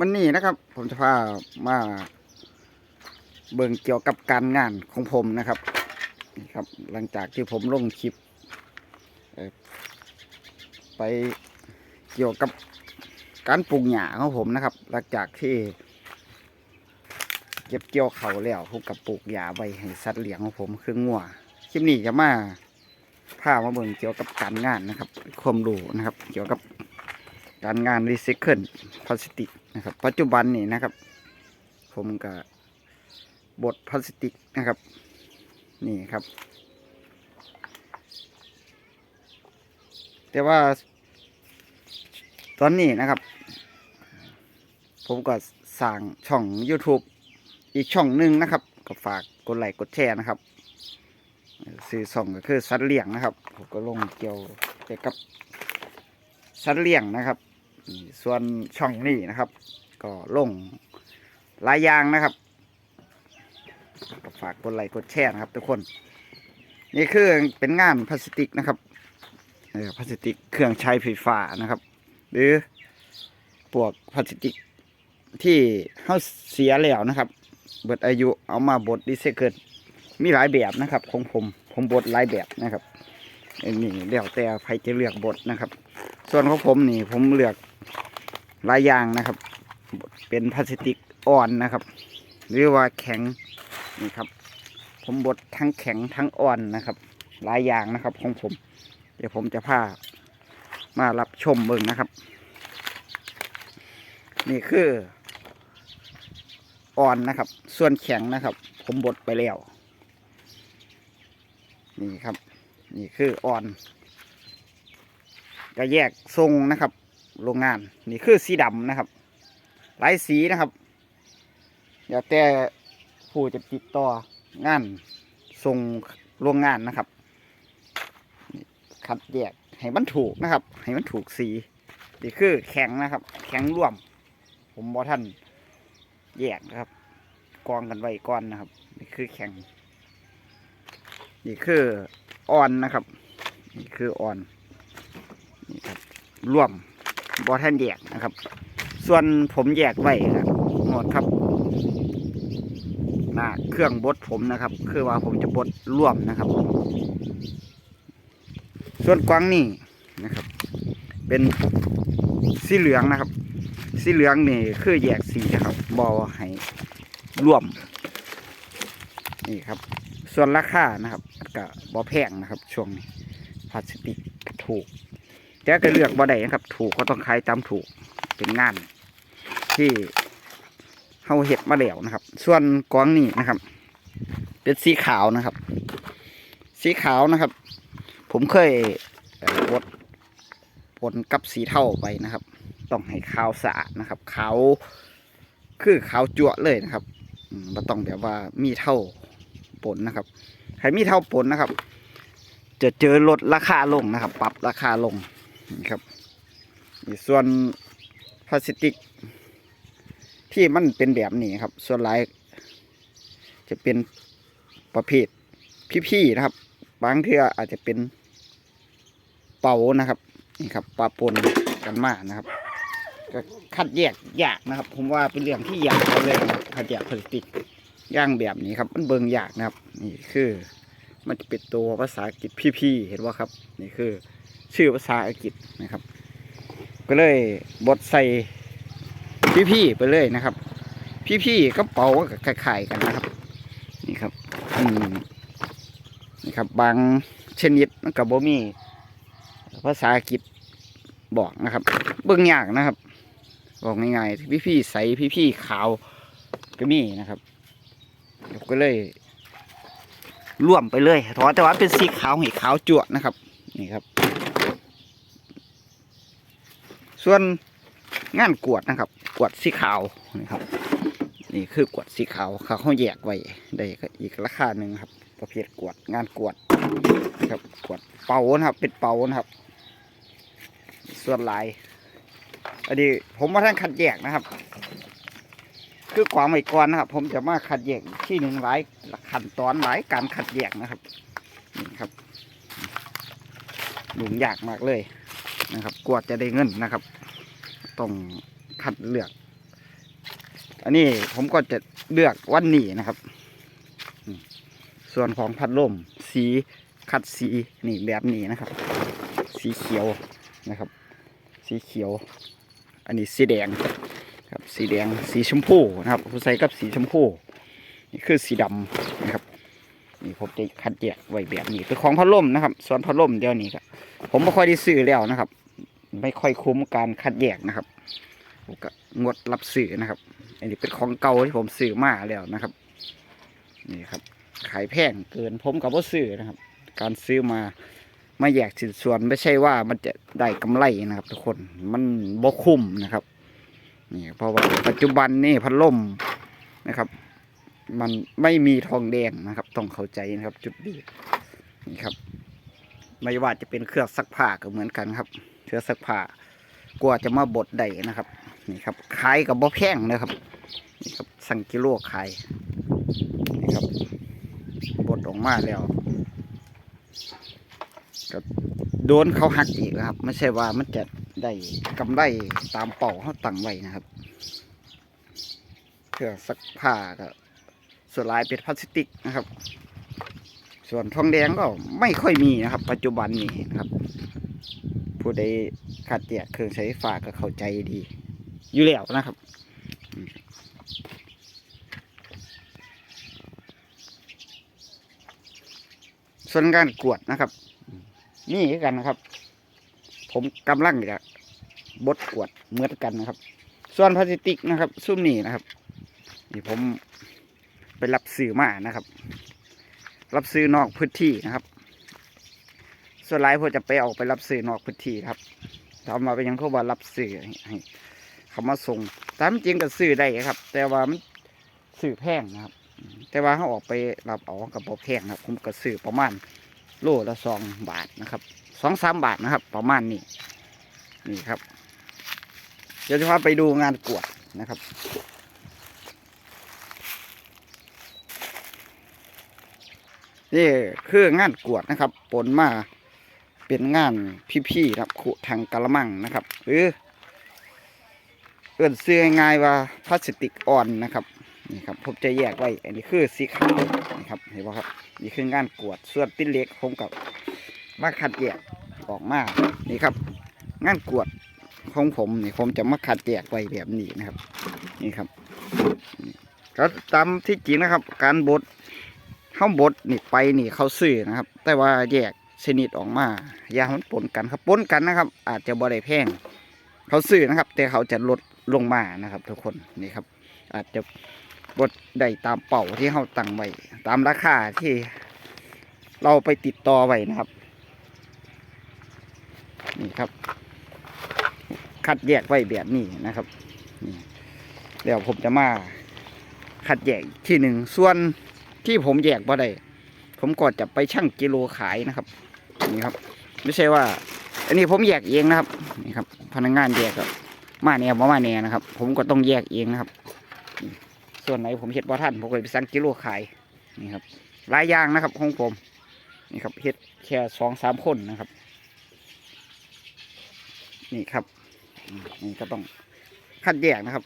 วันนี้นะครับ ผมจะพามาเบิ่งเกี่ยวกับการงานของผมนะครับนี่ครับ หลังจากที่ผมลงคลิปไปเกี่ยวกับการปลูกหญ้าของผมนะครับ หลังจากที่ เก็บเกี่ยวเขาแล้วผมกับปลูกหญ้าไว้ให้สัตว์เลี้ยงของผมคืองัวคลิปนี้จะมาพามาเบิ่งเกี่ยวกับการงานนะครับ ความรู้นะครับ เกี่ยวกับ การงานรีไซเคิลพลาสติกนะครับ ปัจจุบันนี่นะครับ ผมกับบดพลาสติกนะครับ นี่ครับ แต่ว่า ตอนนี้นะครับ ผมก็สร้างช่อง YouTube อีกช่องหนึ่งนะครับ ก็ฝากกดไลค์กดแชร์นะครับซื้อช่องก็คือสัตว์เลี้ยงนะครับ ผมก็ลงเกี่ยวเกี่ยวกับสัตว์เลี้ยงนะครับ ส่วนช่องนี้นะครับ ก็ลงหลายอย่างนะครับก็ฝากกดไลค์กดแชร์นะครับ ทุกคน นี่คือเป็นงานพลาสติกนะครับพลาสติกเครื่องใช้ไฟฟ้านะครับ หรือพวกพลาสติกที่เขาเสียแล้วนะครับ เบิดอายุเอามาบดดีเซเกิลมีหลายแบบนะครับของผมผมบดหลายแบบนะครับอันนี้แล้วแต่ใครจะเลือกบดนะครับ ส่วนของผมนี่ผมเลือก หลายอย่างนะครับ เป็นพลาสติกอ่อนนะครับ หรือว่าแข็งนี่ครับ ผมบดทั้งแข็งทั้งอ่อนนะครับ หลายอย่างนะครับของผม เดี๋ยวผมจะพามารับชมเบิ่งนะครับ นี่คืออ่อนนะครับ ส่วนแข็งนะครับ ผมบดไปแล้ว นี่ครับ นี่คืออ่อน ก็แยกทรงนะครับ โรงงาน นี่คือสีดำนะครับ หลายสีนะครับเดี๋ยวแต่ผู้จะติดต่องานทรงโรงงานนะครับคัดแยกให้มันถูกนะครับ ให้มันถูกสีนี่คือแข็งนะครับ แข็งร่วม ผมบอท่านแยกนะครับ กองกันไว้ก้อนนะครับ นี่คือแข็ง นี่คืออ่อนนะครับ นี่คืออ่อนนี่ครับร่วม บอท่านแยกนะครับ ส่วนผมแยกไว้ครับหมดครับหน้าเครื่องบดผมนะครับ คือว่าผมจะบดร่วมนะครับ ส่วนกวางนี่นะครับ เป็นสีเหลืองนะครับ สีเหลืองนี่คือแยกสีนะครับบอให้ร่วมนี่ครับ ส่วนราคานะครับก็บอแพงนะครับ ช่วงนี้พลาสติกถูก แต่ก็เลือกบ่ได้นะครับ ถูกก็ต้องขายตามถูกเป็นงาน ที่เฮาเห็ดมาแล้วนะครับ ส่วนกองนี่นะครับ เป็นสีขาวนะครับ สีขาวนะครับ ผมเคยบดปนกับสีเทาไปนะครับ ต้องให้ขาวสะอาดนะครับขาวคือขาวจั่วเลยนะครับมบ่ต้องแบบว่ามีเท่าปนนะครับใครมีเท่าปนนะครับ จะเจอลดราคาลงนะครับ ปรับราคาลง นี่ครับนี่ส่วนพลาสติก ที่มันเป็นแบบนี้ครับ ส่วนหลายจะเป็นประเภทพี่ๆนะครับ บางเทื่ออาจจะเป็นเป่านะครับนี่ครับปะปนกันมากนะครับก็คัดแยกยากนะครับ ผมว่าเป็นเรื่องที่ยากเลยนะคัดแยกพลาสติกย่างแบบนี้ครับ มันเบิงยากนะครับ นี่คือ มันจะเป็นตัวภาษาอังกฤษพี่ๆเห็นว่าครับ นี่คือ ชื่อภาษาอังกฤษนะครับ ก็เลยบดใส่พี่ๆไปเลยนะครับ พี่ๆก็เป่าก็คล้ายๆกันนะครับ นี่ครับอืมนี่ครับ บางชนิดมันกับโบมีภาษาอังกฤษบอกนะครับ เบิ่งยากนะครับ บอกง่ายๆพี่ๆใสพี่ๆขาวก็มีนะครับก็เลยร่วมไปเลยถอแต่ว่าเป็นสีขาวห้ขาวจั่วนะครับ นี่ครับ ส่วนงานกวดนะครับ กวดสีขาวนี่ครับ นี่คือกวดสีขาวเขาเขาแยกไว้ได้ก็อีกราคาหนึ่งครับ ประเภทกวดงานกวดนะครับกวดเป่านะครับ เป็นเป่านะครับ ส่วนลายอันนี้ผมมาท่านคัดแยกนะครับ คือกวางไว้ก่อนนะครับ ผมจะมาคัดแยกที่หนึ่งหลายขั้นตอนหลายการคัดแยกนะครับนี่ครับยุ่งยากมากเลย นะครับกว่าจะได้เงินนะครับ ต้องคัดเลือก อันนี้ผมก็จะเลือกวันนี้นะครับ ส่วนของพัดลมสีคัดสีนี่แบบนี้นะครับ สีเขียวนะครับ สีเขียว อันนี้สีแดงครับสีแดงสีชมพูนะครับผมใส่กับสีชมพูนี่คือสีดำนะครับนี่ผมจะคัดแยกไว้แบบนี้คือของพัดลมนะครับ ส่วนพัดลมเดียวนี้ครับผมไม่ค่อยได้ซื้อแล้วนะครับ ไม่ค่อยคุ้มการคัดแยกนะครับผมก็งดรับซื้อนะครับ อันนี้เป็นของเก่าที่ผมซื้อมาแล้วนะครับ นี่ครับ ขายแพงเกินผมกับว่าซื้อนะครับ การซื้อมาไมาแยกสินส่วนไม่ใช่ว่ามันจะได้กำไรนะครับ ทุกคนมันบ่คุ้มนะครับนี่เพราะว่าปัจจุบันนี่พัดลมนะครับ มันไม่มีทองแดงนะครับ ต้องเข้าใจนะครับ จุดดีนี่ครับ ไม่ว่าจะเป็นเครื่องซักผ้าก็เหมือนกันครับ รืองซักผ้ากว่าจะมาบดได้นะครับ นี่ครับขายกับบ่แพงนะครับนี่ครับสั่งกิโลขายนี่ครับบดออกมาแล้วก็โดนเขาหักอีกนะครับ ไม่ใช่ว่ามันจะได้กำไรตามเป่าเขาตั้งไว้นะครับเครื่องซักผ้าก็ส่วนลายเป็นพลาสติกนะครับ ส่วนทองแดงก็ไม่ค่อยมีนะครับ ปัจจุบันนี้นะครับ ผู้ใดขัดแยกเครื่องใช้ไฟฟ้าก็เข้าใจดี อยู่แล้วนะครับส่วนการกวดนะครับ นี่กันนะครับ ผมกำลังจะบดกวดเหมือนกันนะครับ ส่วนพลาสติกนะครับ ซุ้มนี่นะครับนี่ผมไปรับซื้อมานะครับ รับซื้อนอกพื้นที่นะครับ ส่วนหลายพวกจะไปออกไปรับซื้อนอกพื้นที่ครับทำมาเป็นยังเขาว่ารับซื้อให้เขามาส่งตามจริงก็ซื้อได้ครับ แต่ว่ามันซื้อแพงนะครับ แต่ว่าเขาออกไปรับเอากับบ่แพงครับ ผมก็ซื้อประมาณโลละสองบาทนะครับสองสามบาทนะครับ ประมาณนี้นี่ครับเดี๋ยวจะพาไปดูงานกวดนะครับนี่คืองานกวดนะครับ ปนมา เป็นงานพี่ๆครับขุทางกะละมังนะครับหรือเอื่นเสื้อง่ายว่าพลาสติกอ่อนนะครับนี่ครับผมจะแยกไว้ อันนี้คือสีขาวนี่ครับเห็นไหมครับนี่คืองานกวดส่วนติ้นเล็กผมกับมาคัดแยกออกมานี่ครับ งานกวดของผมนี่ผมจะมาคัดแยกไว้แบบนี้นะครับ นี่ครับก็ตามที่จริงนะครับ การบดข้าบดนี่ไปนี่เขาซื้อนะครับ แต่ว่าแยก ชนิดออกมายามันปนกันครับปนกันนะครับ อาจจะบ่ได้แพงเขาซื้อนะครับ แต่เขาจะลดลงมานะครับ ทุกคนนี่ครับ อาจจะบดได้ตามเป่าที่เขาตั้งไว้ตามราคาที่เราไปติดต่อไว้นะครับ นี่ครับ คัดแยกไว้แบบนี้นะครับนี่เดี๋ยวผมจะมาคัดแยกอีกที่หนึ่งส่วนที่ผมแยกบ่ได้ผมก็จะไปชั่งกิโลขายนะครับ นี่ครับ ไม่ใช่ว่า อันนี้ผมแยกเองนะครับนี่ครับ พนักงานแยกครับมาแนวบ่มาแนวนะครับ ผมก็ต้องแยกเองนะครับ ส่วนไหนผมเฮ็ดบ่ทันผมก็ไปสั่งกิโลขายนี่ครับหลายอย่างนะครับของผมนี่ครับเฮ็ดแค่สองสามคนนะครับ นี่ครับนี่ก็ต้องคัดแยกนะครับ